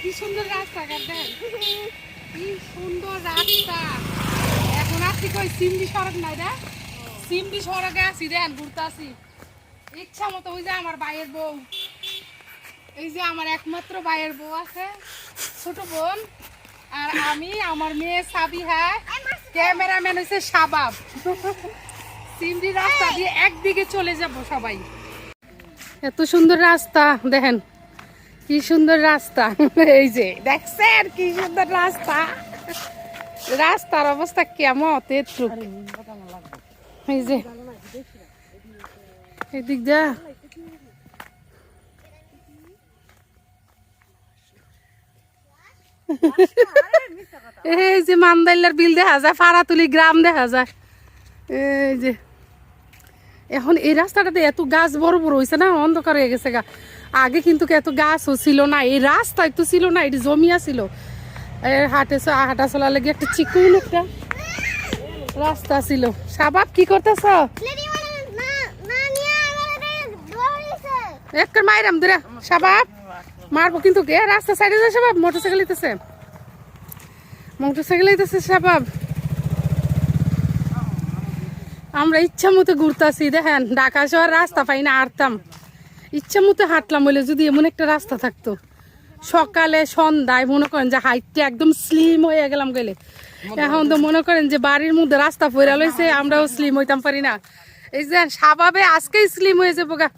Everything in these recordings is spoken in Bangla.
কি সুন্দর রাস্তাঘাট দেখ কি সুন্দর রাস্তা। এখন আসছি কই, সিমডি সড়ক নাই রে। সিমডি সড়কে আছি, দেন ঘুরতে আসি ইচ্ছা মতো ওই যে আমার ভাইয়ের বউ। এই যে আমার একমাত্র ভাইয়ের বউ আছে, ছোট বোন। আর আমি, আমার মেয়ে সাবিহা। ক্যামেরাম্যান হচ্ছে শাবাব। সিমডি রাস্তা দিয়ে একদিকে চলে যাব সবাই। এত সুন্দর রাস্তা, দেখেন। কি সুন্দর রাস্তা। এই যে দেখছেন কি সুন্দর রাস্তা। রাস্তার অবস্থা কেমন তেত্রুক। এই যে এদিক যা। এই যে মান্দাইলার বিল দেখা যায় ফাড়াতুলি গ্রাম দেখা যায়। এই যে এখন এই রাস্তাটাতে এত গাছ বড় বড় হয়েছে না, অন্ধকার হয়ে গেছে গা। আগে কিন্তু এত গাছও ছিল না, এই রাস্তা একটু ছিল না, এটি জমিয়া ছিল। হাটে হাঁটা চলার লেগে একটা চিকুন একটা রাস্তা ছিল। সাবাব, কি করতেছ? একটা মাইরাম দূরে সাবাব। মারবো কিন্তু রাস্তা সাইডে যায় সাবাব, মোটরসাইকেল দিতেছে মোটরসাইকেল দিতেছে সাবাব। আমরা ইচ্ছা মতো ঘুরতাছি, দেখেন, ঢাকা শহর রাস্তা পাই না, হাঁটতাম। ইচ্ছা মতো হাঁটলাম বলে যদি এমন একটা রাস্তা থাকতো। সকালে সন্ধ্যায় মনে করেন যে হাইটটা একদম স্লিম হয়ে গেলাম গেলে। এখন তো মনে করেন যে বাড়ির মধ্যে রাস্তা ফেরা লইছে, আমরাও স্লিম হইতাম পারি না। এই যে স্বভাবে আজকেই স্লিম হয়েছে বোগা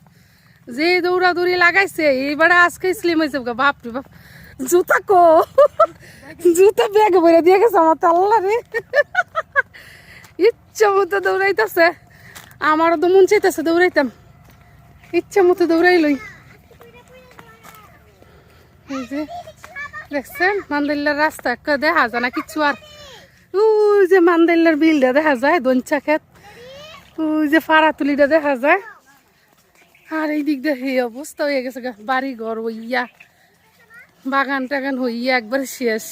যে দৌড়াদৌড়ি লাগাইছে, এইবারে আজকেই স্লিম হয়েছে বোগা বাপ রে বাপ। জুতা কো। জুতা ব্যাগ ভরে দিয়ে গেছে আমার তো, আল্লাহ রে। ইচ্ছা মতো দৌড়াইতেছে। আমারও তো মন চাইতেছে দৌড়াইতাম। ইচ্ছা মতো দৌড়াইলই এই যে, দেখছেন? মান্দাইলার রাস্তা দেখা যায় না কিচ্ছু আর। ওই যে মান্দাইলার বিলটা দেখা যায় দঞ্চা ক্ষেত। ওই যে ফাড়াতুলিটা দেখা যায়। আর এই দিক দিয়ে এই অবস্থা হয়ে গেছে। বাড়ি ঘর হইয়া, বাগান টাগান হইয়া একবার শেষ।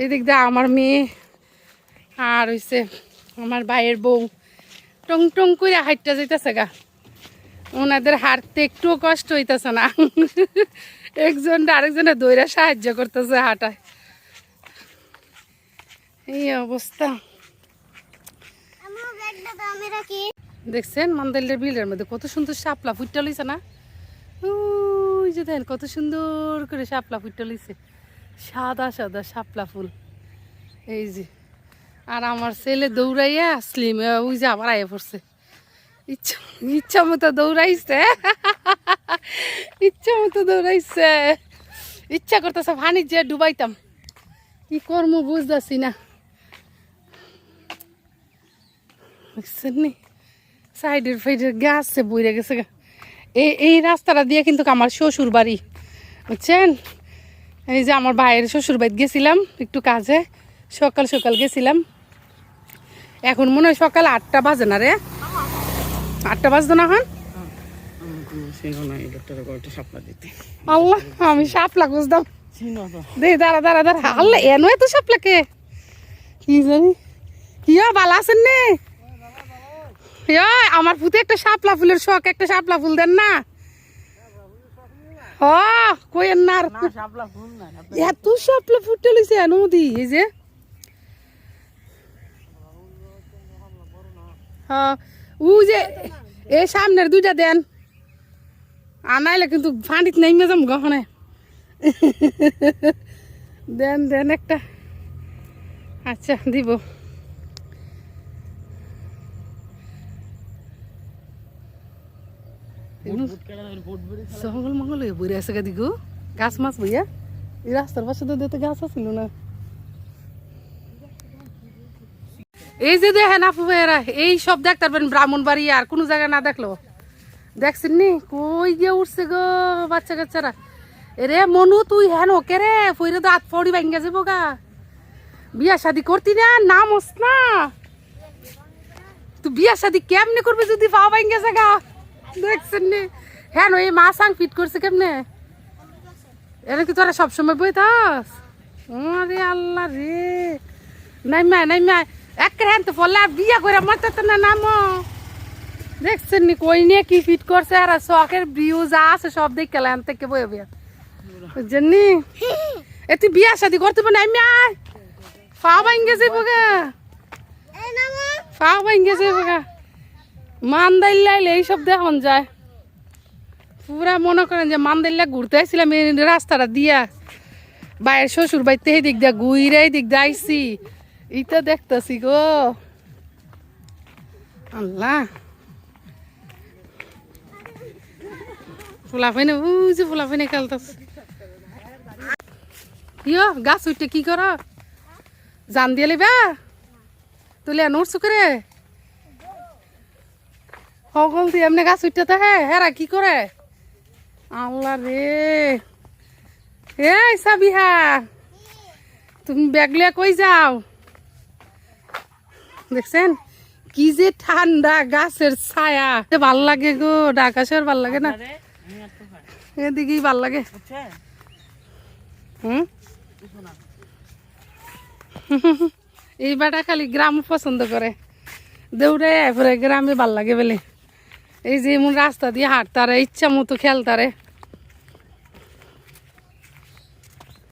এই দিক দিয়ে আমার মেয়ে আর হইছে আমার ভাইয়ের বউ। টং টং করে হাইটটা যাইতেছে গা। ওনাদের হাঁটতে একটুও কষ্ট হইতেছে না। একজন আরেকজনে দইরা সাহায্য করতেছে হাঁটায়। এই অবস্থা। দেখছেন মান্দাইলের বিলের মধ্যে কত সুন্দর শাপলা ফুটটা লইছে না? ওই যে দেখেন কত সুন্দর করে শাপলা ফুটটা লইছে। সাদা সাদা শাপলা ফুল। এই যে। আর আমার ছেলে দৌড়াইয়া স্লিম ওই যে আবার আয়ে পড়ছে। ইচ্ছা ইচ্ছা মতো দৌড়াইছে। ইচ্ছা মতো দৌড়াইছে। ইচ্ছা করতেছে পানি যে ডুবাইতাম। কি করব বুঝতেছি না। সাইডের ফাইডের গাছে বইরে গেছে এই এই রাস্তাটা দিয়ে কিন্তু আমার শ্বশুর বাড়ি। বুঝছেন? এই যে আমার ভাইয়ের শ্বশুর বাড়ি গেছিলাম একটু কাজে। সকাল সকাল গেছিলাম। এখন মনে হয় সকাল আটটা বাজে না রে? আটটা বাজতো না হন আল্লাহ আমি সাপলা খুঁজতাম। দে দাঁড়া দাঁড়া দাঁড়া। আল্লাহ এনো এত সাপলাকে কি জানি? আছেন নে? ইয়া, আমার ফুতে একটা সাপলা ফুলের শখ একটা সাপলা ফুল দেন না? হ কইেন না। এত শাপলা ফুটে লইছে নদী এই যে। হ্যাঁ ও যে এই সামনের দুইটা দেন। আনাইলে কিন্তু ফাঁড়িত নেমে যাম গহনে। দেন দেন একটা। আচ্ছা দিব। জঙ্গল মঙ্গল বইরে আছে গো গাছ মাছ বইয়া। এই রাস্তার পাশে তো দিতে গাছ আছিল না? এই যে দেখেন আপু ভাইয়েরা, এই সব দেখতে পারবেন ব্রাহ্মণ বাড়ি আর কোনো জায়গায় না দেখল দেখছেন নি? কই গিয়ে উঠছে গো বাচ্চা কাচ্চারা। রে মনু, তুই হেন ওকে রে? ফইরে তো হাত পড়ি ভাঙ্গা যাব গা। বিয়া শাদি করতি না? নাম হস না। তুই বিয়া শাদি কেমনে করবি যদি পা ভাঙ্গা জায়গা দেখছেন নি? হ্যাঁ এই মা সাং ফিট করছে কেমনে? এরা কি তোরা সবসময় বই থাস আরে আল্লাহ রে। নাই মা নাই মা এক হ্যান তো পড়লে বিয়া করে মারতে তো না নামো। দেখছেন নি কই নিয়ে কি ফিট করছে? আর শখের ভিউ যা আছে সব দেখে এলাম থেকে বই বিয়া বুঝলি এ তুই বিয়া শাদি করতে পারি আমি আয়। পা ভাঙ্গে যাব গা। পা ভাঙ্গে যাব গা। মান দাইলে এইসব দেখুন যায়। পুরা মনে করেন যে মান দাইলে ঘুরতে আসছিলাম এই রাস্তাটা দিয়া। বাইরের শ্বশুর বাড়িতে দিক দিয়া ঘুরে দিক দিয়ে আইসি ইটা দেখতেছি গো। আল্লাহ। ফুলা ফাইনে উই যে ফুলা ফাইনে খেলতেছে। ইয়ো গাছ উঠতে কি কর? জান দিয়ে লিবা তুলে নোটস করে। সকল দিয়ে এমনি গাছ উঠতে হ্যাঁ হেরা কি করে? আল্লাহ রে। এই সাবিহা, তুমি ব্যাগলিয়া কই যাও? দেখছেন? কি যে ঠান্ডা গাছের ছায়া। ভালো লাগে গো আকাশের ভালো লাগে না? এদিকেই ভালো লাগে। হুম? এই বেটা খালি গ্রাম পছন্দ করে। দৌড়ে পরে গ্রামে ভালো লাগে বলে। এই যে এমন রাস্তা দিয়ে হাঁটতারে ইচ্ছা মতো খেলতারে